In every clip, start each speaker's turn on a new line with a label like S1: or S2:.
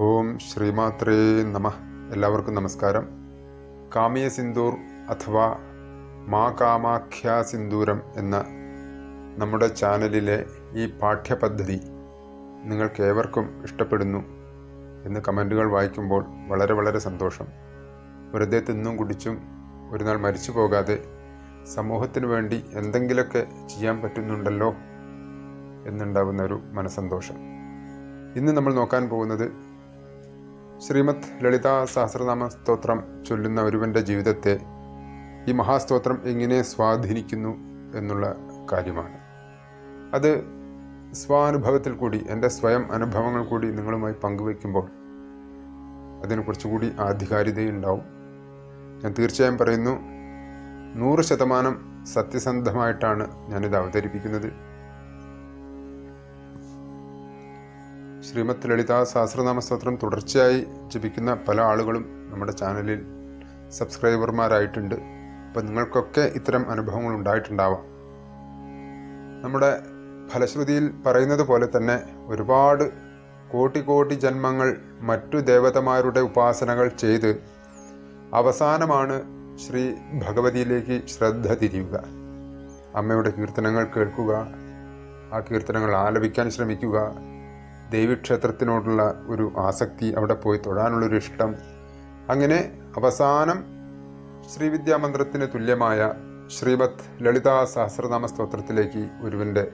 S1: ഓം ശ്രീമാത്രേ നമ. എല്ലാവർക്കും നമസ്കാരം. കാമിയ സിന്ദൂർ അഥവാ മാ കാമാഖ്യ സിന്ദൂരം എന്ന നമ്മുടെ ചാനലിലെ ഈ പാഠ്യപദ്ധതി നിങ്ങൾക്ക് ഏവർക്കും ഇഷ്ടപ്പെടുന്നു എന്ന് കമന്റുകൾ വായിക്കുമ്പോൾ വളരെ വളരെ സന്തോഷം. വെറുതെ തിന്നും കുടിച്ചും ഒരു നാൾ മരിച്ചു പോകാതെ സമൂഹത്തിന് വേണ്ടി എന്തെങ്കിലുമൊക്കെ ചെയ്യാൻ പറ്റുന്നുണ്ടല്ലോ എന്നുണ്ടാകുന്ന ഒരു മനസന്തോഷം ഇന്ന് നമ്മൾ നോക്കാൻ പോകുന്നത് ശ്രീമദ് ലളിതാ സഹസ്രനാമ സ്തോത്രം ചൊല്ലുന്ന ഒരുവന്റെ ജീവിതത്തെ ഈ മഹാസ്തോത്രം എങ്ങനെ സ്വാധീനിക്കുന്നു എന്നുള്ള കാര്യമാണ്. അത് സ്വാനുഭവത്തിൽ കൂടി എന്റെ സ്വയം അനുഭവങ്ങൾ കൂടി നിങ്ങളുമായി പങ്കുവയ്ക്കുമ്പോൾ അതിന് കുറച്ചുകൂടി ആധികാരികതയുണ്ടാവും. ഞാൻ തീർച്ചയായും പറയുന്നു നൂറ് ശതമാനം സത്യസന്ധമായിട്ടാണ് ഞാനിത് അവതരിപ്പിക്കുന്നത്. ശ്രീമദ് ലളിത സഹസ്രനാമ സ്തോത്രം തുടർച്ചയായി ജപിക്കുന്ന പല ആളുകളും നമ്മുടെ ചാനലിൽ സബ്സ്ക്രൈബർമാരായിട്ടുണ്ട്. അപ്പം നിങ്ങൾക്കൊക്കെ ഇത്തരം അനുഭവങ്ങൾ ഉണ്ടായിട്ടുണ്ടാവാം. നമ്മുടെ ഫലശ്രുതിയിൽ പറയുന്നത് പോലെ തന്നെ ഒരുപാട് കോടി കോടി ജന്മങ്ങൾ മറ്റു ദേവതമാരുടെ ഉപാസനകൾ ചെയ്ത് അവസാനമാണ് ശ്രീ ഭഗവതിയിലേക്ക് ശ്രദ്ധ തിരിയുക. അമ്മയുടെ കീർത്തനങ്ങൾ കേൾക്കുക ആ കീർത്തനങ്ങൾ ആലപിക്കാൻ ശ്രമിക്കുക ദേവീക്ഷേത്രത്തിനോടുള്ള ഒരു ആസക്തി അവിടെ പോയി തൊഴാനുള്ളൊരു ഇഷ്ടം. അങ്ങനെ അവസാനം ശ്രീവിദ്യാമന്ത്രത്തിന് തുല്യമായ ശ്രീമത് ലളിതാ സഹസ്രനാമ സ്തോത്രത്തിലേക്ക് ഒരുവന്റെ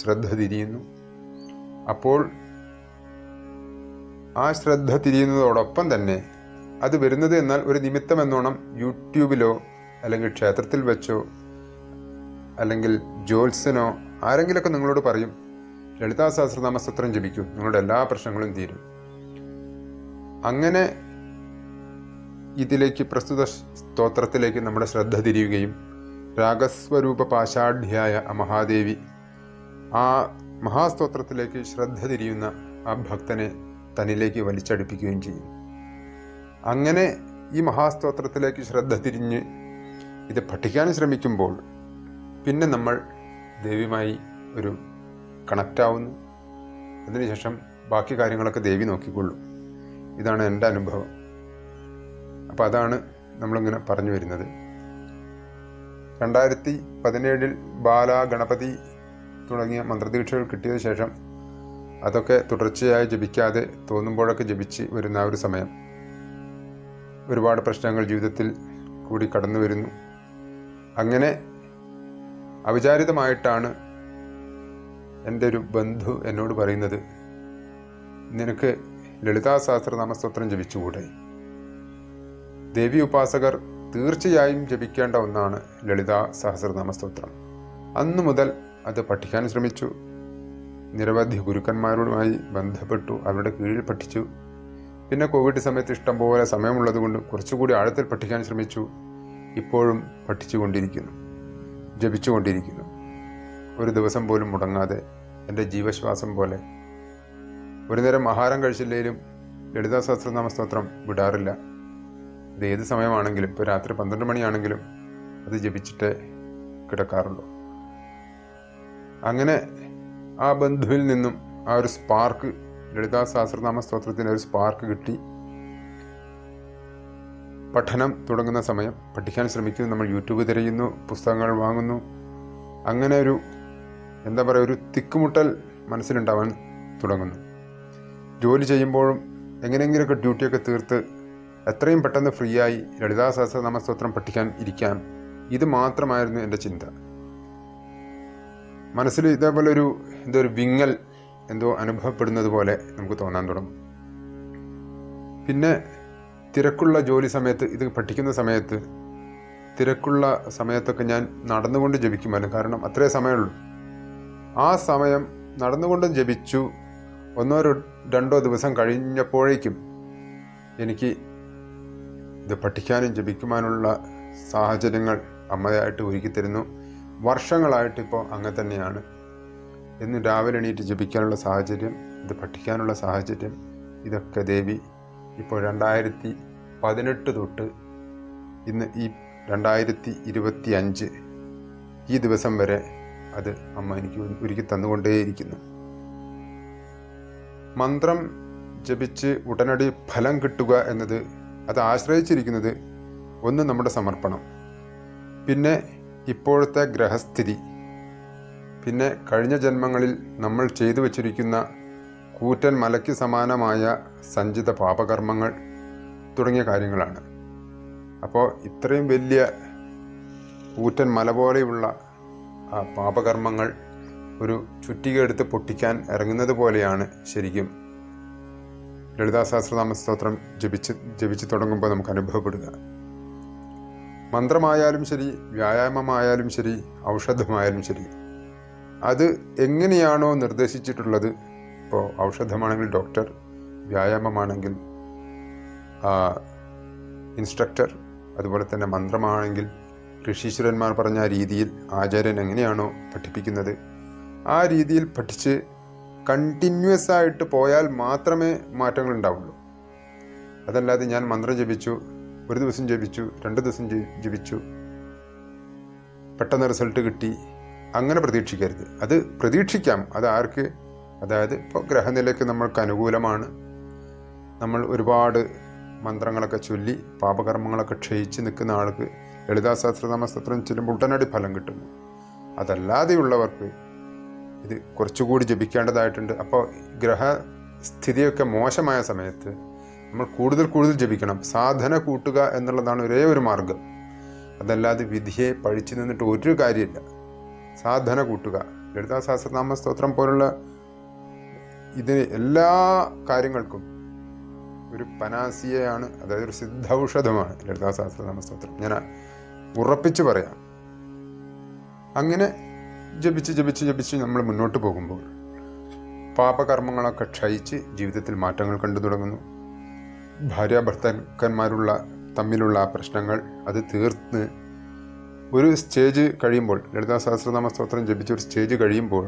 S1: ശ്രദ്ധ തിരിയുന്നു. അപ്പോൾ ആ ശ്രദ്ധ തിരിയുന്നതോടൊപ്പം തന്നെ അത് വരുന്നത് എന്നാൽ ഒരു നിമിത്തം എന്നോണം യൂട്യൂബിലോ അല്ലെങ്കിൽ ക്ഷേത്രത്തിൽ വെച്ചോ അല്ലെങ്കിൽ ജോത്സ്യനോ ആരെങ്കിലൊക്കെ നിങ്ങളോട് പറയും ലളിതാ സഹസ്രനാമ സ്തോത്രം ജപിക്കൂ. നിങ്ങളുടെ എല്ലാ പ്രശ്നങ്ങളും തീരും. അങ്ങനെ ഇതിലേക്ക് പ്രസ്തുത സ്തോത്രത്തിലേക്ക് നമ്മുടെ ശ്രദ്ധ തിരിയുകയും രാഗസ്വരൂപ പാശാഢ്യായ മഹാദേവി ആ മഹാസ്തോത്രത്തിലേക്ക് ശ്രദ്ധ തിരിയുന്ന ആ ഭക്തനെ തന്നിലേക്ക് വലിച്ചടുപ്പിക്കുകയും ചെയ്യും. അങ്ങനെ ഈ മഹാസ്തോത്രത്തിലേക്ക് ശ്രദ്ധ തിരിഞ്ഞ് ഇത് പഠിക്കാൻ ശ്രമിക്കുമ്പോൾ പിന്നെ നമ്മൾ ദേവിയുമായി ഒരു കണക്റ്റ് ആവുന്നു അതിനുശേഷം ബാക്കി കാര്യങ്ങളൊക്കെ ദേവി നോക്കിക്കൊള്ളും. ഇതാണ് എന്റെ അനുഭവം. അപ്പോൾ അതാണ് നമ്മളിങ്ങനെ പറഞ്ഞു വരുന്നത്. രണ്ടായിരത്തി പതിനേഴിൽ ബാല ഗണപതി തുടങ്ങിയ മന്ത്രദീക്ഷകൾ കിട്ടിയ ശേഷം അതൊക്കെ തുടർച്ചയായി ജപിക്കാതെ തോന്നുമ്പോഴൊക്കെ ജപിച്ച് വരുന്ന ആ ഒരു സമയം. ഒരുപാട് പ്രശ്നങ്ങൾ ജീവിതത്തിൽ കൂടി കടന്നു വരുന്നു. അങ്ങനെ അവിചാരിതമായിട്ടാണ് എന്റെ ഒരു ബന്ധു എന്നോട് പറയുന്നത് നിനക്ക് ലളിതാ സഹസ്രനാമ സ്തോത്രം ജപിച്ചുകൂടെ? ദേവി ഉപാസകർ തീർച്ചയായും ജപിക്കേണ്ട ഒന്നാണ് ലളിതാ സഹസ്രനാമ സ്തോത്രം അന്നു മുതൽ അത് പഠിക്കാൻ ശ്രമിച്ചു. നിരവധി ഗുരുക്കന്മാരുമായി ബന്ധപ്പെട്ടു അവരുടെ കീഴിൽ പഠിച്ചു. പിന്നെ കോവിഡ് സമയത്ത് ഇഷ്ടംപോലെ സമയമുള്ളതുകൊണ്ട് കുറച്ചുകൂടി ആഴത്തിൽ പഠിക്കാൻ ശ്രമിച്ചു. ഇപ്പോഴും പഠിച്ചുകൊണ്ടിരിക്കുന്നു ജപിച്ചുകൊണ്ടിരിക്കുന്നു. ഒരു ദിവസം പോലും മുടങ്ങാതെ എന്റെ ജീവശ്വാസം പോലെ. ഒരു നേരം ആഹാരം കഴിച്ചില്ലെങ്കിലും ലളിതാ സഹസ്രനാമ സ്തോത്രം വിടാറില്ല. ഇത് ഏത് സമയമാണെങ്കിലും ഇപ്പോൾ രാത്രി പന്ത്രണ്ട് മണിയാണെങ്കിലും അത് ജപിച്ചിട്ടേ കിടക്കാറുള്ളൂ. അങ്ങനെ ആ ബന്ധുവിൽ നിന്നും ആ ഒരു സ്പാർക്ക് ലളിതാ സഹസ്രനാമ സ്തോത്രത്തിന് ഒരു സ്പാർക്ക് കിട്ടി. പഠനം തുടങ്ങുന്ന സമയം പഠിക്കാൻ ശ്രമിക്കുന്നു. നമ്മൾ യൂട്യൂബ് തിരയുന്നു പുസ്തകങ്ങൾ വാങ്ങുന്നു. അങ്ങനെ ഒരു എന്താ പറയുക ഒരു തിക്കുമുട്ടൽ മനസ്സിലുണ്ടാവാൻ തുടങ്ങുന്നു. ജോലി ചെയ്യുമ്പോഴും എങ്ങനെയെങ്കിലുമൊക്കെ ഡ്യൂട്ടിയൊക്കെ തീർത്ത് എത്രയും പെട്ടെന്ന് ഫ്രീ ആയി ലളിതാ സഹസ്രനാമസ്തോത്രം പഠിക്കാൻ ഇരിക്കാൻ ഇത് മാത്രമായിരുന്നു എന്റെ ചിന്ത. മനസ്സിൽ ഇതേപോലെ ഒരു എന്തോ ഒരു വിങ്ങൽ എന്തോ അനുഭവപ്പെടുന്നത് പോലെ നമുക്ക് തോന്നാൻ തുടങ്ങും. പിന്നെ തിരക്കുള്ള ജോലി സമയത്ത് ഇത് പഠിക്കുന്ന സമയത്ത് തിരക്കുള്ള സമയത്തൊക്കെ ഞാൻ നടന്നുകൊണ്ട് ജപിക്കുമായിരുന്നു. കാരണം അത്രേ സമയമുള്ളൂ. ആ സമയം നടന്നുകൊണ്ടും ജപിച്ചു. ഒന്നോ രണ്ടോ ദിവസം കഴിഞ്ഞപ്പോഴേക്കും എനിക്ക് ഇത് പഠിക്കാനും ജപിക്കുവാനുള്ള സാഹചര്യങ്ങൾ അമ്മയായിട്ട് ഒരുക്കിത്തരുന്നു വർഷങ്ങളായിട്ട് ഇപ്പോൾ അങ്ങനെ തന്നെയാണ്. എന്ന് രാവിലെ എണീറ്റ് ജപിക്കാനുള്ള സാഹചര്യം ഇത് പഠിക്കാനുള്ള സാഹചര്യം ഇതൊക്കെ ദേവി ഇപ്പോൾ രണ്ടായിരത്തി പതിനെട്ട് തൊട്ട് ഇന്ന് ഈ രണ്ടായിരത്തി ഇരുപത്തി അഞ്ച് ഈ ദിവസം വരെ അത് അമ്മ എനിക്ക് ഒരുക്കി തന്നുകൊണ്ടേയിരിക്കുന്നു. മന്ത്രം ജപിച്ച് ഉടനടി ഫലം കിട്ടുക എന്നത് അത് ആശ്രയിച്ചിരിക്കുന്നത് ഒന്ന് നമ്മുടെ സമർപ്പണം. പിന്നെ ഇപ്പോഴത്തെ ഗ്രഹസ്ഥിതി. പിന്നെ കഴിഞ്ഞ ജന്മങ്ങളിൽ നമ്മൾ ചെയ്തു വച്ചിരിക്കുന്ന കൂറ്റൻ മലയ്ക്ക് സമാനമായ സഞ്ചിത പാപകർമ്മങ്ങൾ തുടങ്ങിയ കാര്യങ്ങളാണ്. അപ്പോൾ ഇത്രയും വലിയ കൂറ്റൻ മല പോലെയുള്ള ആ പാപകർമ്മങ്ങൾ ഒരു ചുറ്റിക എടുത്ത് പൊട്ടിക്കാൻ ഇറങ്ങുന്നത് പോലെയാണ് ശരിക്കും. ലളിതാ സഹസ്രനാമ സ്തോത്രം ജപിച്ച് ജപിച്ച് തുടങ്ങുമ്പോൾ നമുക്ക് അനുഭവപ്പെടുക. മന്ത്രമായാലും ശരി വ്യായാമമായാലും ശരി ഔഷധമായാലും ശരി അത് എങ്ങനെയാണോ നിർദ്ദേശിച്ചിട്ടുള്ളത് ഇപ്പോൾ ഔഷധമാണെങ്കിൽ ഡോക്ടർ വ്യായാമമാണെങ്കിൽ ഇൻസ്ട്രക്ടർ അതുപോലെ തന്നെ മന്ത്രമാണെങ്കിൽ ഋഷീശ്വരന്മാർ പറഞ്ഞ രീതിയിൽ ആചാര്യൻ എങ്ങനെയാണോ പഠിപ്പിക്കുന്നത്? ആ രീതിയിൽ പഠിച്ച് കണ്ടിന്യൂസ് ആയിട്ട് പോയാൽ മാത്രമേ മാറ്റങ്ങൾ ഉണ്ടാവുള്ളൂ അതല്ലാതെ ഞാൻ മന്ത്രം ജപിച്ചു ഒരു ദിവസം ജപിച്ചു രണ്ട് ദിവസം ജപിച്ചു പെട്ടെന്ന് റിസൾട്ട് കിട്ടി അങ്ങനെ പ്രതീക്ഷിക്കരുത്. അത് പ്രതീക്ഷിക്കാം. അത് ആർക്ക്? അതായത് ഇപ്പോൾ ഗ്രഹനിലയ്ക്ക് നമ്മൾക്ക് അനുകൂലമാണ്. നമ്മൾ ഒരുപാട് മന്ത്രങ്ങളൊക്കെ ചൊല്ലി പാപകർമ്മങ്ങളൊക്കെ ക്ഷയിച്ച് നിൽക്കുന്ന ആൾക്ക് ലളിതാ സഹസ്രനാമ സ്തോത്രം ചെല്ലുമ്പോൾ ഉടനടി ഫലം കിട്ടുന്നു. അതല്ലാതെയുള്ളവർക്ക് ഇത് കുറച്ചുകൂടി ജപിക്കേണ്ടതായിട്ടുണ്ട്. അപ്പോൾ ഗ്രഹസ്ഥിതിയൊക്കെ മോശമായ സമയത്ത് നമ്മൾ കൂടുതൽ കൂടുതൽ ജപിക്കണം. സാധന കൂട്ടുക എന്നുള്ളതാണ് ഒരേ ഒരു മാർഗം. അതല്ലാതെ വിധിയെ പഴിച്ചു നിന്നിട്ട് ഒരു കാര്യമില്ല. സാധന കൂട്ടുക. ലളിതാ സഹസ്രനാമ സ്തോത്രം പോലുള്ള ഇതിന് എല്ലാ കാര്യങ്ങൾക്കും ഒരു പനാസിയയാണ് അതായത് ഒരു സിദ്ധൌഷധമാണ് ലളിതാ സഹസ്രനാമ സ്തോത്രം ഞാൻ ഉറപ്പിച്ച് പറയാം. അങ്ങനെ ജപിച്ച് ജപിച്ച് ജപിച്ച് നമ്മൾ മുന്നോട്ട് പോകുമ്പോൾ പാപകർമ്മങ്ങളൊക്കെ ക്ഷയിച്ച് ജീവിതത്തിൽ മാറ്റങ്ങൾ കണ്ടു തുടങ്ങുന്നു. ഭാര്യ ഭർത്താക്കന്മാരുള്ള തമ്മിലുള്ള പ്രശ്നങ്ങൾ അത് തീർന്ന് ഒരു സ്റ്റേജ് കഴിയുമ്പോൾ ലളിതാ സഹസ്രനാമ സ്തോത്രം ജപിച്ച ഒരു സ്റ്റേജ് കഴിയുമ്പോൾ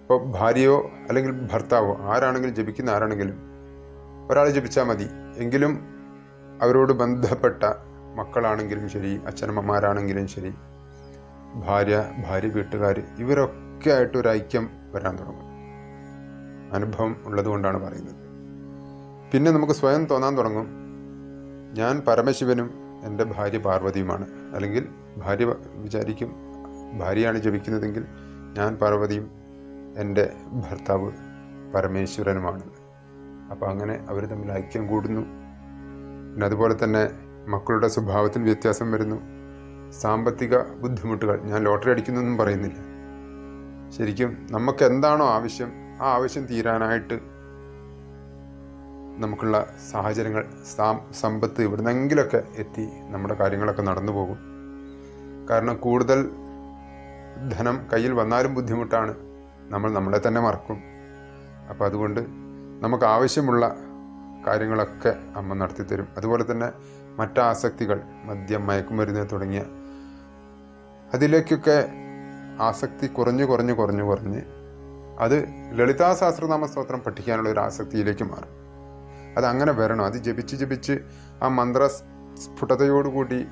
S1: ഇപ്പോൾ ഭാര്യയോ അല്ലെങ്കിൽ ഭർത്താവോ ആരാണെങ്കിലും ജപിക്കുന്ന ആരാണെങ്കിലും ഒരാൾ ജപിച്ചാൽ മതി. എങ്കിലും അവരോട് ബന്ധപ്പെട്ട മക്കളാണെങ്കിലും ശരി അച്ഛനമ്മമാരാണെങ്കിലും ശരി ഭാര്യ ഭാര്യ വീട്ടുകാർ ഇവരൊക്കെ ആയിട്ട് ഒരു ഐക്യം വരാൻ തുടങ്ങും. അനുഭവം ഉള്ളതുകൊണ്ടാണ് പറയുന്നത്. പിന്നെ നമുക്ക് സ്വയം തോന്നാൻ തുടങ്ങും. ഞാൻ പരമശിവനും എന്റെ ഭാര്യ പാർവതിയുമാണ്. അല്ലെങ്കിൽ ഭാര്യ വിചാരിക്കും ഭാര്യയാണ് ജപിക്കുന്നതെങ്കിൽ ഞാൻ പാർവതിയും എന്റെ ഭർത്താവ് പരമേശ്വരനുമാണ്. അപ്പോൾ അങ്ങനെ അവർ തമ്മിൽ ഐക്യം കൂടുന്നു. പിന്നെ അതുപോലെ തന്നെ മക്കളുടെ സ്വഭാവത്തിൽ വ്യത്യാസം വരുന്നു. സാമ്പത്തിക ബുദ്ധിമുട്ടുകൾ. ഞാൻ ലോട്ടറി അടിക്കുന്നൊന്നും പറയുന്നില്ല. ശരിക്കും നമുക്ക് എന്താണോ ആവശ്യം ആ ആവശ്യം തീരാനായിട്ട് നമുക്കുള്ള സാഹചര്യങ്ങൾ സാം- സമ്പത്ത് ഇവിടുന്നെങ്കിലൊക്കെ എത്തി നമ്മുടെ കാര്യങ്ങളൊക്കെ നടന്നു പോകും. കാരണം കൂടുതൽ ധനം കയ്യിൽ വന്നാലും ബുദ്ധിമുട്ടാണ്. നമ്മൾ നമ്മളെ തന്നെ മറക്കും. അപ്പോൾ അതുകൊണ്ട് നമുക്ക് ആവശ്യമുള്ള കാര്യങ്ങളൊക്കെ അമ്മ നടത്തിത്തരും. അതുപോലെ തന്നെ മറ്റ് ആസക്തികൾ മദ്യം മയക്കുമരുന്ന് തുടങ്ങിയ അതിലേക്കൊക്കെ ആസക്തി കുറഞ്ഞു കുറഞ്ഞു കുറഞ്ഞു കുറഞ്ഞ് അത് ലളിതാ സഹസ്രനാമ സ്തോത്രം പഠിക്കാനുള്ള ഒരു ആസക്തിയിലേക്ക് മാറും. അത് അങ്ങനെ വരണം. അത് ജപിച്ച് ജപിച്ച് ആ മന്ത്ര സ്ഫുടതയോടുകൂടി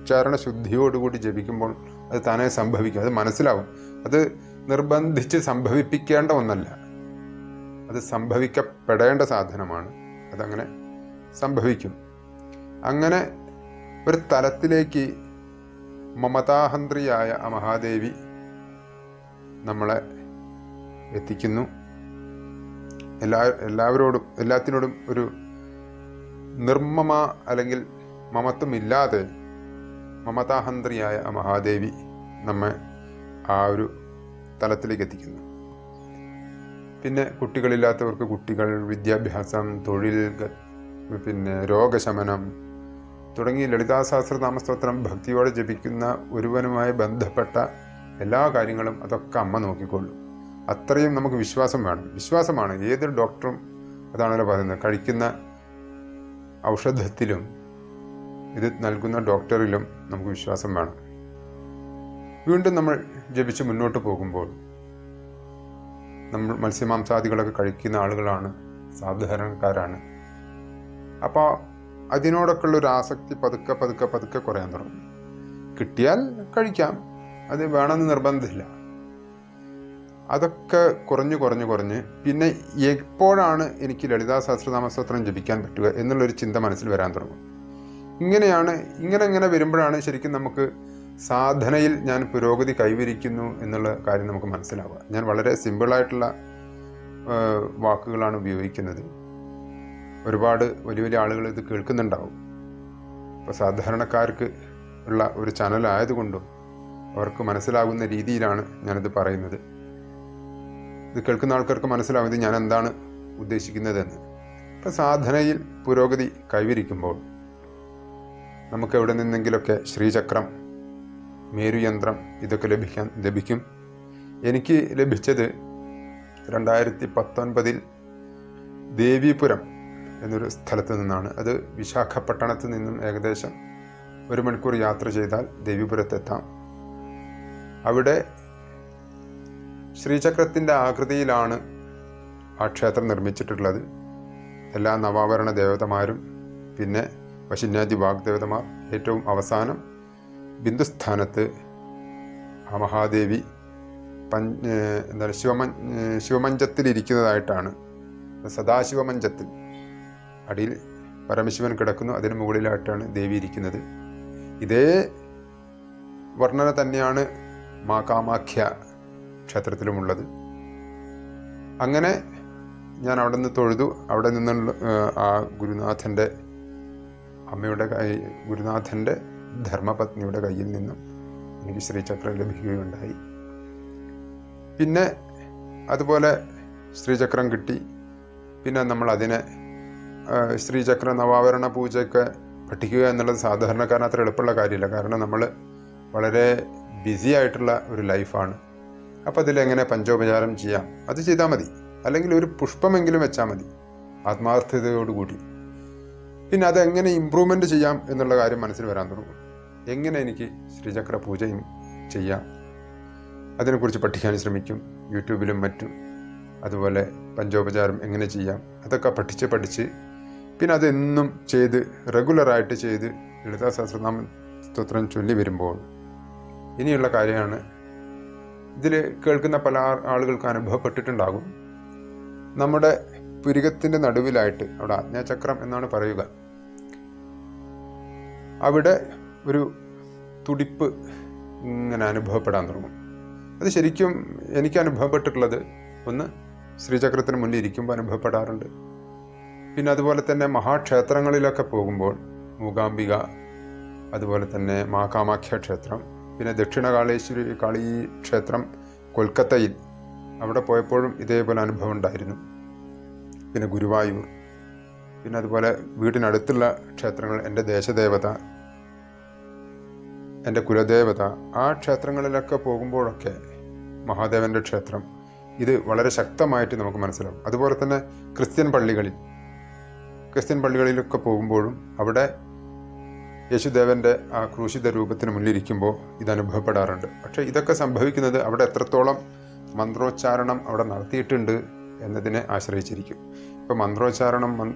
S1: ഉച്ചാരണ ശുദ്ധിയോടുകൂടി ജപിക്കുമ്പോൾ അത് തന്നെ സംഭവിക്കും. അത് മനസ്സിലാവും. അത് നിർബന്ധിച്ച് സംഭവിപ്പിക്കേണ്ട ഒന്നല്ല. അത് സംഭവിക്കപ്പെടേണ്ട സാധനമാണ്. അതങ്ങനെ സംഭവിക്കും. അങ്ങനെ ഒരു തലത്തിലേക്ക് മമതാഹന്ത്രിയായ മഹാദേവി നമ്മളെ എത്തിക്കുന്നു. എല്ലാ എല്ലാവരോടും എല്ലാത്തിനോടും ഒരു നിർമ്മമ അല്ലെങ്കിൽ മമത്വമില്ലാതെ മമതാഹന്ത്രിയായ മഹാദേവി നമ്മെ ആ ഒരു തലത്തിലേക്ക് എത്തിക്കുന്നു. പിന്നെ കുട്ടികളില്ലാത്തവർക്ക് കുട്ടികൾ വിദ്യാഭ്യാസം തൊഴിൽ പിന്നെ രോഗശമനം തുടങ്ങി ലളിതാ സഹസ്രനാമ സ്തോത്രം ഭക്തിയോടെ ജപിക്കുന്ന ഒരുവനുമായി ബന്ധപ്പെട്ട എല്ലാ കാര്യങ്ങളും അതൊക്കെ അമ്മ നോക്കിക്കൊള്ളും. അത്രയും നമുക്ക് വിശ്വാസം വേണം. വിശ്വാസമാണ് ഏതൊരു ഡോക്ടറും അതാണല്ലോ പറയുന്നത്. കഴിക്കുന്ന ഔഷധത്തിലും ഇത് നൽകുന്ന ഡോക്ടറിലും നമുക്ക് വിശ്വാസം വേണം. വീണ്ടും നമ്മൾ ജപിച്ച് മുന്നോട്ട് പോകുമ്പോൾ നമ്മൾ മത്സ്യമാംസാദികളൊക്കെ കഴിക്കുന്ന ആളുകളാണ് സാധാരണക്കാരാണ്. അപ്പോൾ അതിനോടൊക്കെയുള്ള ഒരു ആസക്തി പതുക്കെ പതുക്കെ പതുക്കെ കുറയാൻ തുടങ്ങും. കിട്ടിയാൽ കഴിക്കാം. അത് വേണമെന്ന് നിർബന്ധമില്ല. അതൊക്കെ കുറഞ്ഞു കുറഞ്ഞു കുറഞ്ഞ് പിന്നെ എപ്പോഴാണ് എനിക്ക് ലളിതാ സഹസ്രനാമസ്തോത്രം ജപിക്കാൻ പറ്റുക എന്നുള്ളൊരു ചിന്ത മനസ്സിൽ വരാൻ തുടങ്ങും. ഇങ്ങനെയാണ് ഇങ്ങനെ ഇങ്ങനെ വരുമ്പോഴാണ് ശരിക്കും നമുക്ക് സാധനയിൽ ഞാൻ പുരോഗതി കൈവരിക്കുന്നു എന്നുള്ള കാര്യം നമുക്ക് മനസ്സിലാവുക. ഞാൻ വളരെ സിമ്പിളായിട്ടുള്ള വാക്കുകളാണ് ഉപയോഗിക്കുന്നത്. ഒരുപാട് വലിയ വലിയ ആളുകൾ ഇത് കേൾക്കുന്നുണ്ടാവും. അപ്പോൾ സാധാരണക്കാർക്ക് ഉള്ള ഒരു ചാനലായതുകൊണ്ടും അവർക്ക് മനസ്സിലാകുന്ന രീതിയിലാണ് ഞാനിത് പറയുന്നത്. ഇത് കേൾക്കുന്ന ആൾക്കാർക്ക് മനസ്സിലാവുന്നത് ഞാൻ എന്താണ് ഉദ്ദേശിക്കുന്നതെന്ന്. ഇപ്പോൾ സാധനയിൽ പുരോഗതി കൈവരിക്കുമ്പോൾ നമുക്ക് എവിടെ നിന്നെങ്കിലൊക്കെ ശ്രീചക്രം മേരുയന്ത്രം ഇതൊക്കെ ലഭിക്കാൻ ലഭിക്കും. എനിക്ക് ലഭിച്ചത് രണ്ടായിരത്തി പത്തൊൻപതിൽ ദേവീപുരം എന്നൊരു സ്ഥലത്ത് നിന്നാണ്. അത് വിശാഖപട്ടണത്ത് നിന്നും ഏകദേശം ഒരു മണിക്കൂർ യാത്ര ചെയ്താൽ ദേവിപുരത്തെത്താം അവിടെ ശ്രീചക്രത്തിന്റെ ആകൃതിയിലാണ് ആ ക്ഷേത്രം നിർമ്മിച്ചിട്ടുള്ളത്. എല്ലാ നവാവരണ ദേവതമാരും പിന്നെ വശിന്യാദി വാഗ്ദേവതമാർ ഏറ്റവും അവസാനം ബിന്ദുസ്ഥാനത്ത് ആ മഹാദേവി പൻ എന്താ എന്താണ് ശിവമ ശിവമഞ്ചത്തിലിരിക്കുന്നതായിട്ടാണ് സദാശിവമഞ്ചത്തിൽ. അടിയിൽ പരമശിവൻ കിടക്കുന്നു. അതിന് മുകളിലായിട്ടാണ് ദേവി ഇരിക്കുന്നത്. ഇതേ വർണന തന്നെയാണ് മാ കാമാഖ്യ ക്ഷേത്രത്തിലുമുള്ളത്. അങ്ങനെ ഞാൻ അവിടെ നിന്ന് തൊഴുതു. അവിടെ നിന്നുള്ള ആ ഗുരുനാഥന്റെ അമ്മയുടെ കൈ ഗുരുനാഥന്റെ ധർമ്മപത്നിയുടെ കയ്യിൽ നിന്നും എനിക്ക് ശ്രീചക്രം ലഭിക്കുകയുണ്ടായി. പിന്നെ അതുപോലെ ശ്രീചക്രം കിട്ടി. പിന്നെ നമ്മൾ അതിനെ ശ്രീചക്ര നവാവരണ പൂജയൊക്കെ പഠിക്കുക എന്നുള്ളത് സാധാരണക്കാരന് അത്ര എളുപ്പമുള്ള കാര്യമില്ല. കാരണം നമ്മൾ വളരെ ബിസി ആയിട്ടുള്ള ഒരു ലൈഫാണ് അപ്പോൾ അതിലെങ്ങനെ പഞ്ചോപചാരം ചെയ്യാം? അത് ചെയ്താൽ മതി. അല്ലെങ്കിൽ ഒരു പുഷ്പമെങ്കിലും വെച്ചാൽ മതി. ആത്മാർത്ഥതയോടുകൂടി. പിന്നെ അതെങ്ങനെ ഇമ്പ്രൂവ്മെന്റ് ചെയ്യാം എന്നുള്ള കാര്യം മനസ്സിൽ വരാൻ തുടങ്ങും. എങ്ങനെ എനിക്ക് ശ്രീചക്ര പൂജയും ചെയ്യാം? അതിനെക്കുറിച്ച് പഠിക്കാൻ ശ്രമിക്കും. യൂട്യൂബിലും മറ്റും. അതുപോലെ പഞ്ചോപചാരം എങ്ങനെ ചെയ്യാം? അതൊക്കെ പഠിച്ച് പഠിച്ച് പിന്നെ അതെന്നും ചെയ്ത് റെഗുലറായിട്ട് ചെയ്ത് ലളിതാ സഹസ്രനാമ സ്തോത്രം ചൊല്ലി വരുമ്പോൾ ഇനിയുള്ള കാര്യമാണ്. ഇതിൽ കേൾക്കുന്ന പല ആളുകൾക്ക് അനുഭവപ്പെട്ടിട്ടുണ്ടാകും. നമ്മുടെ പുരികത്തിന്റെ നടുവിലായിട്ട് അവിടെ ആജ്ഞാചക്രം എന്നാണ് പറയുക. അവിടെ ഒരു തുടിപ്പ് ഇങ്ങനെ അനുഭവപ്പെടാൻ തുടങ്ങും. അത് ശരിക്കും എനിക്ക് അനുഭവപ്പെട്ടിട്ടുള്ളത് ഒന്ന് ശ്രീചക്രത്തിന് മുന്നിൽ ഇരിക്കുമ്പോൾ അനുഭവപ്പെടാറുണ്ട്. പിന്നെ അതുപോലെ തന്നെ മഹാക്ഷേത്രങ്ങളിലൊക്കെ പോകുമ്പോൾ മൂകാംബിക അതുപോലെ തന്നെ മാ കാമാഖ്യ ക്ഷേത്രം പിന്നെ ദക്ഷിണ കാളേശ്വരി കാളി ക്ഷേത്രം കൊൽക്കത്തയിൽ അവിടെ പോയപ്പോഴും ഇതേപോലെ അനുഭവം ഉണ്ടായിരുന്നു. പിന്നെ ഗുരുവായൂർ പിന്നെ അതുപോലെ വീടിനടുത്തുള്ള ക്ഷേത്രങ്ങൾ എന്റെ ദേശദേവത എന്റെ കുലദേവത ആ ക്ഷേത്രങ്ങളിലൊക്കെ പോകുമ്പോഴൊക്കെ മഹാദേവന്റെ ക്ഷേത്രം ഇത് വളരെ ശക്തമായിട്ട് നമുക്ക് മനസ്സിലാവും. അതുപോലെ തന്നെ ക്രിസ്ത്യൻ പള്ളികളിൽ ക്രിസ്ത്യൻ പള്ളികളിലൊക്കെ പോകുമ്പോഴും അവിടെ യേശുദേവന്റെ ആ ക്രൂശിത രൂപത്തിന് മുന്നിലിരിക്കുമ്പോൾ ഇത് അനുഭവപ്പെടാറുണ്ട് പക്ഷേ ഇതൊക്കെ സംഭവിക്കുന്നത് അവിടെ എത്രത്തോളം മന്ത്രോച്ചാരണം അവിടെ നടത്തിയിട്ടുണ്ട് എന്നതിനെ ആശ്രയിച്ചിരിക്കും. ഇപ്പോൾ മന്ത്രോച്ചാരണം മന്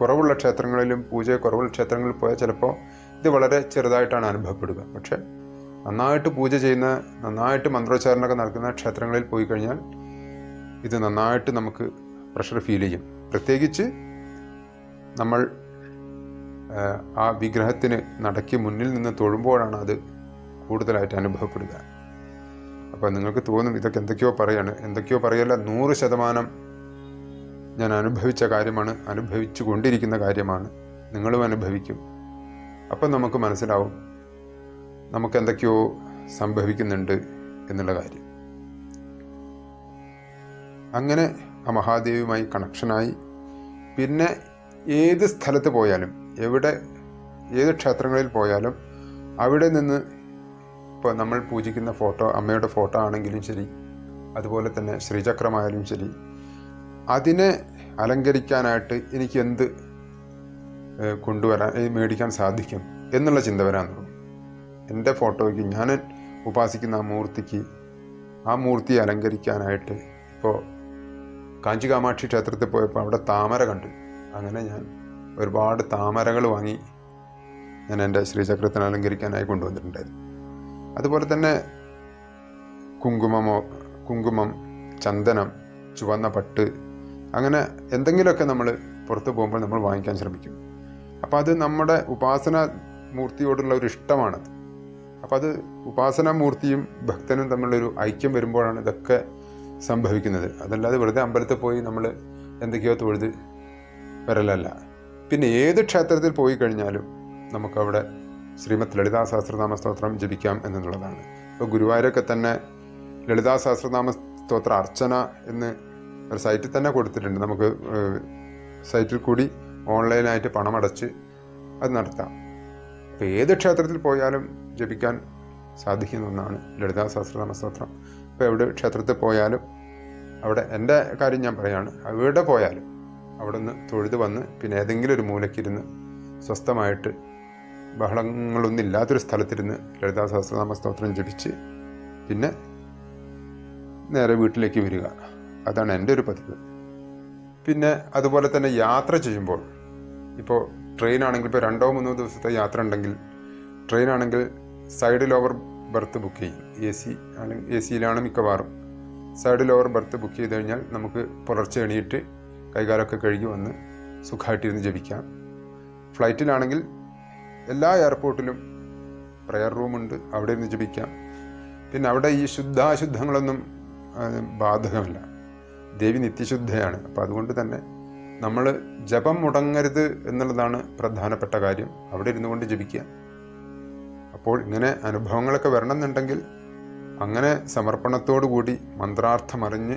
S1: കുറവുള്ള ക്ഷേത്രങ്ങളിലും പൂജ കുറവുള്ള ക്ഷേത്രങ്ങളിൽ പോയാൽ ചിലപ്പോൾ ഇത് വളരെ ചെറുതായിട്ടാണ് അനുഭവപ്പെടുക. പക്ഷേ നന്നായിട്ട് പൂജ ചെയ്യുന്ന നന്നായിട്ട് മന്ത്രോച്ചാരണമൊക്കെ നടക്കുന്ന ക്ഷേത്രങ്ങളിൽ പോയി കഴിഞ്ഞാൽ ഇത് നന്നായിട്ട് നമുക്ക് പ്രഷർ ഫീൽ ചെയ്യും. പ്രത്യേകിച്ച് നമ്മൾ ആ, വിഗ്രഹത്തിന് നടക്കി മുന്നിൽ നിന്ന് തൊഴുമ്പോഴാണ് അത് കൂടുതലായിട്ട് അനുഭവപ്പെടുക. അപ്പോൾ നിങ്ങൾക്ക് തോന്നും ഇതൊക്കെ എന്തൊക്കെയോ പറയാണ്. എന്തൊക്കെയോ പറയല്ല നൂറ് ശതമാനം ഞാൻ അനുഭവിച്ച കാര്യമാണ് അനുഭവിച്ചു കൊണ്ടിരിക്കുന്ന കാര്യമാണ്. നിങ്ങളും അനുഭവിക്കും. അപ്പം നമുക്ക് മനസ്സിലാവും നമുക്ക് എന്തൊക്കെയോ സംഭവിക്കുന്നുണ്ട് എന്നുള്ള കാര്യം. അങ്ങനെ ആ മഹാദേവിയുമായി കണക്ഷനായി പിന്നെ ഏത് സ്ഥലത്ത് പോയാലും എവിടെ ഏത് ക്ഷേത്രങ്ങളിൽ പോയാലും അവിടെ നിന്ന് ഇപ്പോൾ നമ്മൾ പൂജിക്കുന്ന ഫോട്ടോ അമ്മയുടെ ഫോട്ടോ ആണെങ്കിലും ശരി അതുപോലെ തന്നെ ശ്രീചക്രമായാലും ശരി അതിനെ അലങ്കരിക്കാനായിട്ട് എനിക്ക് എന്ത് കൊണ്ടുവരാൻ മേടിക്കാൻ സാധിക്കും എന്നുള്ള ചിന്ത വരാൻ തുടങ്ങും. എന്റെ ഫോട്ടോയ്ക്ക് ഞാൻ ഉപാസിക്കുന്ന ആ മൂർത്തിക്ക് ആ മൂർത്തിയെ അലങ്കരിക്കാനായിട്ട് ഇപ്പോൾ കാഞ്ചി കാമാക്ഷി ക്ഷേത്രത്തിൽ പോയപ്പോൾ അവിടെ താമര കണ്ടു. അങ്ങനെ ഞാൻ ഒരുപാട് താമരകൾ വാങ്ങി ഞാൻ എന്റെ ശ്രീചക്രത്തിന് അലങ്കരിക്കാനായി കൊണ്ടുവന്നിട്ടുണ്ടായിരുന്നു. അതുപോലെ തന്നെ കുങ്കുമമോ കുങ്കുമം ചന്ദനം ചുവന്ന പട്ട് അങ്ങനെ എന്തെങ്കിലുമൊക്കെ നമ്മൾ പുറത്ത് പോകുമ്പോൾ നമ്മൾ വാങ്ങിക്കാൻ ശ്രമിക്കും. അപ്പോൾ അത് നമ്മുടെ ഉപാസന മൂർത്തിയോടുള്ള ഒരു ഇഷ്ടമാണത്. അപ്പോൾ അത് ഉപാസനാ മൂർത്തിയും ഭക്തനും തമ്മിലൊരു ഐക്യം വരുമ്പോഴാണ് ഇതൊക്കെ സംഭവിക്കുന്നത്. അതല്ലാതെ വെറുതെ അമ്പലത്തിൽ പോയി നമ്മൾ എന്തൊക്കെയോ തൊഴുത് വരലല്ല. പിന്നെ ഏത് ക്ഷേത്രത്തിൽ പോയി കഴിഞ്ഞാലും നമുക്കവിടെ ശ്രീമത് ലളിതാ സഹസ്രനാമ സ്തോത്രം ജപിക്കാം എന്നുള്ളതാണ്. ഇപ്പോൾ ഗുരുവായൂരൊക്കെ തന്നെ ലളിതാ സഹസ്രനാമ സ്തോത്ര അർച്ചന എന്ന് ഒരു സൈറ്റിൽ തന്നെ കൊടുത്തിട്ടുണ്ട്. നമുക്ക് സൈറ്റിൽ കൂടി ഓൺലൈനായിട്ട് പണമടച്ച് അത് നടത്താം. അപ്പോൾ ഏത് ക്ഷേത്രത്തിൽ പോയാലും ജപിക്കാൻ സാധിക്കുന്ന ഒന്നാണ് ലളിതാ സഹസ്രനാമ സ്തോത്രം ഇപ്പോൾ എവിടെ ക്ഷേത്രത്തിൽ പോയാലും അവിടെ എന്റെ കാര്യം ഞാൻ പറയാണ് എവിടെ പോയാലും അവിടെ നിന്ന് തൊഴുത് വന്ന് പിന്നെ ഏതെങ്കിലും ഒരു മൂലക്കിരുന്ന് സ്വസ്ഥമായിട്ട് ബഹളങ്ങളൊന്നും ഇല്ലാത്തൊരു സ്ഥലത്തിരുന്ന് ലളിതാ സഹസ്രനാമ സ്തോത്രം ജപിച്ച് പിന്നെ നേരെ വീട്ടിലേക്ക് വരിക. അതാണ് എന്റെ ഒരു പതിവ്. പിന്നെ അതുപോലെ തന്നെ യാത്ര ചെയ്യുമ്പോൾ ഇപ്പോൾ ട്രെയിൻ ആണെങ്കിൽ ഇപ്പോൾ രണ്ടോ മൂന്നോ ദിവസത്തെ യാത്ര ഉണ്ടെങ്കിൽ ട്രെയിൻ ആണെങ്കിൽ സൈഡിൽ ഓവർ ബർത്ത് ബുക്ക് ചെയ്യും. എ സി അല്ലെങ്കിൽ എ സിയിലാണ് മിക്കവാറും. സൈഡ് ലോവർ ബർത്ത് ബുക്ക് ചെയ്ത് കഴിഞ്ഞാൽ നമുക്ക് പുലർച്ചെ എണീറ്റ് കൈകാലൊക്കെ കഴുകി വന്ന് സുഖമായിട്ടിരുന്ന് ജപിക്കാം. ഫ്ലൈറ്റിലാണെങ്കിൽ എല്ലാ എയർപോർട്ടിലും പ്രയർ റൂമുണ്ട് അവിടെ ഇരുന്ന് ജപിക്കാം. പിന്നെ അവിടെ ഈ ശുദ്ധാശുദ്ധങ്ങളൊന്നും ബാധകമല്ല. ദേവി നിത്യശുദ്ധയാണ്. അപ്പം അതുകൊണ്ട് തന്നെ നമ്മൾ ജപം മുടങ്ങരുത് എന്നുള്ളതാണ് പ്രധാനപ്പെട്ട കാര്യം. അവിടെ ഇരുന്നു കൊണ്ട് ജപിക്കുക. അപ്പോൾ ഇങ്ങനെ അനുഭവങ്ങളൊക്കെ വരണമെന്നുണ്ടെങ്കിൽ അങ്ങനെ സമർപ്പണത്തോടു കൂടി മന്ത്രാർത്ഥമറിഞ്ഞ്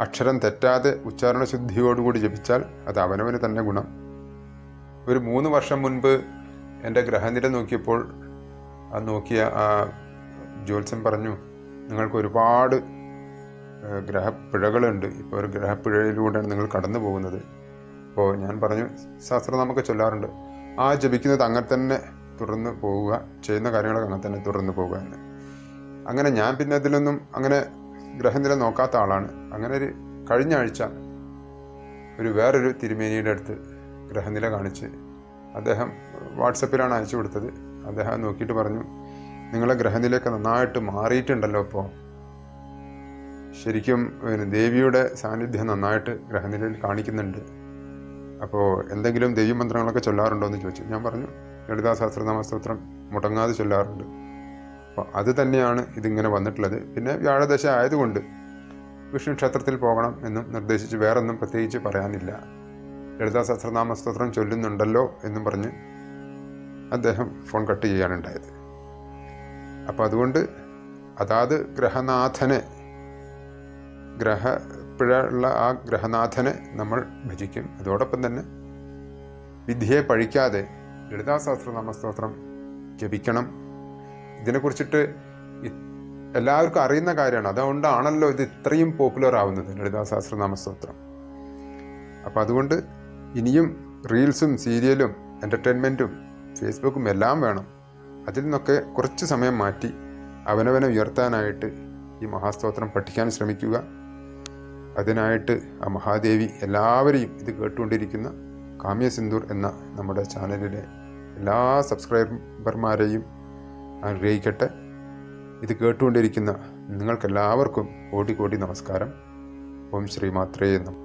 S1: അക്ഷരം തെറ്റാതെ ഉച്ചാരണ ശുദ്ധിയോടുകൂടി ജപിച്ചാൽ അത് അവനവന് തന്നെ ഗുണം. ഒരു മൂന്ന് വർഷം മുൻപ് എന്റെ ഗ്രഹനില നോക്കിയപ്പോൾ ആ നോക്കിയ ആ ജ്യോത്സ്യം പറഞ്ഞു നിങ്ങൾക്ക് ഒരുപാട് ഗ്രഹപ്പിഴകളുണ്ട്. ഇപ്പോൾ ഒരു ഗ്രഹപ്പിഴയിലൂടെയാണ് നിങ്ങൾ കടന്നു പോകുന്നത്. അപ്പോൾ ഞാൻ പറഞ്ഞു ശാസ്ത്രം നമുക്ക് ചൊല്ലാറുണ്ട്. ആ ജപിക്കുന്നത് അങ്ങനെ തന്നെ തുടർന്ന് പോവുക ചെയ്യുന്ന കാര്യങ്ങളൊക്കെ അങ്ങനെ തന്നെ തുടർന്ന് പോവുക എന്ന്. അങ്ങനെ ഞാൻ പിന്നെ അതിലൊന്നും അങ്ങനെ ഗ്രഹനില നോക്കാത്ത ആളാണ്. അങ്ങനെ ഒരു കഴിഞ്ഞ ആഴ്ച ഒരു വേറൊരു തിരുമേനിയുടെ അടുത്ത് ഗ്രഹനില കാണിച്ച് അദ്ദേഹം വാട്സപ്പിലാണ് അയച്ചു കൊടുത്തത്. അദ്ദേഹം നോക്കിയിട്ട് പറഞ്ഞു നിങ്ങളെ ഗ്രഹനിലയൊക്കെ നന്നായിട്ട് മാറിയിട്ടുണ്ടല്ലോ ഇപ്പോൾ ശരിക്കും ദേവിയുടെ സാന്നിധ്യം നന്നായിട്ട് ഗ്രഹനിലയിൽ കാണിക്കുന്നുണ്ട്. അപ്പോൾ എന്തെങ്കിലും ദൈവമന്ത്രങ്ങളൊക്കെ ചൊല്ലാറുണ്ടോ? എന്ന് ചോദിച്ചു. ഞാൻ പറഞ്ഞു ലളിതാ സഹസ്രനാമ സ്ത്രോത്രം മുടങ്ങാതെ ചൊല്ലാറുണ്ട്. അപ്പോൾ അത് തന്നെയാണ് ഇതിങ്ങനെ വന്നിട്ടുള്ളത്. പിന്നെ വ്യാഴദശ ആയതുകൊണ്ട് വിഷ്ണു ക്ഷേത്രത്തിൽ പോകണം എന്നും നിർദ്ദേശിച്ച് വേറൊന്നും പ്രത്യേകിച്ച് പറയാനില്ല. ലളിതാ സഹസ്രനാമ സ്തോത്രം ചൊല്ലുന്നുണ്ടല്ലോ എന്നും പറഞ്ഞ് അദ്ദേഹം ഫോൺ കട്ട് ചെയ്യാനുണ്ടായത് അപ്പോൾ അതുകൊണ്ട് അതാത് ഗ്രഹനാഥനെ ഗ്രഹപ്പിഴ ഉള്ള ആ ഗ്രഹനാഥനെ നമ്മൾ ഭജിക്കും. അതോടൊപ്പം തന്നെ വിദ്യയെ പഴിക്കാതെ ലളിതാ സഹസ്രനാമ സ്തോത്രം ജപിക്കണം. ഇതിനെക്കുറിച്ചിട്ട് എല്ലാവർക്കും അറിയുന്ന കാര്യമാണ്. അതുകൊണ്ടാണല്ലോ ഇത് ഇത്രയും പോപ്പുലർ ആവുന്നത് ലളിതാ സഹസ്രനാമ സ്തോത്രം അപ്പം അതുകൊണ്ട് ഇനിയും റീൽസും സീരിയലും എന്റർടൈൻമെന്റും ഫേസ്ബുക്കും എല്ലാം വേണം. അതിൽ നിന്നൊക്കെ കുറച്ച് സമയം മാറ്റി അവനവനെ ഉയർത്താനായിട്ട് ഈ മഹാസ്തോത്രം പഠിക്കാൻ ശ്രമിക്കുക. അതിനായിട്ട് ആ മഹാദേവി എല്ലാവരെയും ഇത് കേട്ടുകൊണ്ടിരിക്കുന്ന കാമ്യ സിന്ദൂർ എന്ന നമ്മുടെ ചാനലിലെ എല്ലാ സബ്സ്ക്രൈബർമാരെയും അനുഗ്രഹിക്കട്ടെ ഇത് കേട്ടുകൊണ്ടിരിക്കുന്ന നിങ്ങൾക്കെല്ലാവർക്കും കോടി കോടി നമസ്കാരം. ഓം ശ്രീ മാത്രേ നമ